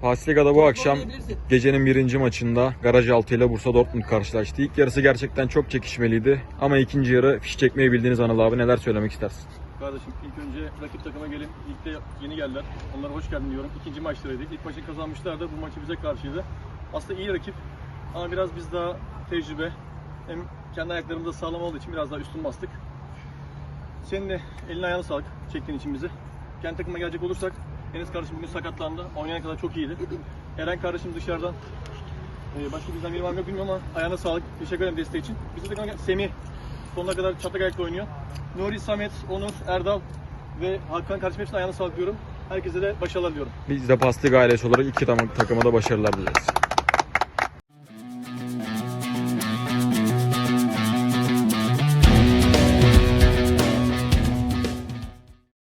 Pasliga'da bu akşam gecenin birinci maçında Garaj 6 ile Bursa Dortmund karşılaştı. İlk yarısı gerçekten çok çekişmeliydi. Ama ikinci yarı fiş çekmeyi bildiğiniz Anıl abi neler söylemek istersin? Kardeşim ilk önce rakip takıma gelin. Ligde yeni geldiler. Onlara hoş geldin diyorum. İkinci maçlarıydı. İlk maçı kazanmışlardı. Bu maçı bize karşıydı. Aslında iyi rakip. Ama biraz biz daha tecrübe. Hem kendi ayaklarımızda sağlam olduğu için biraz daha üstün bastık. Senin de eline ayağına sağlık çektiğin için bizi. Kendi takıma gelecek olursak Enes kardeşim bugün sakatlandı. Oynayana kadar çok iyiydi. Eren kardeşim dışarıdan ee, başka bizden biri var mı bilmiyorum ama ayağına sağlık. Teşekkür ederim desteği için. Bizim takıma gel- Semih sonuna kadar çatlak ayakla oynuyor. Nuri, Samet, Onur, Erdal ve Hakan kardeşim hepsine ayağına sağlık diyorum. Herkese de başarılar diliyorum. Biz de Pasliga ailesi olarak iki takıma da başarılar dileriz.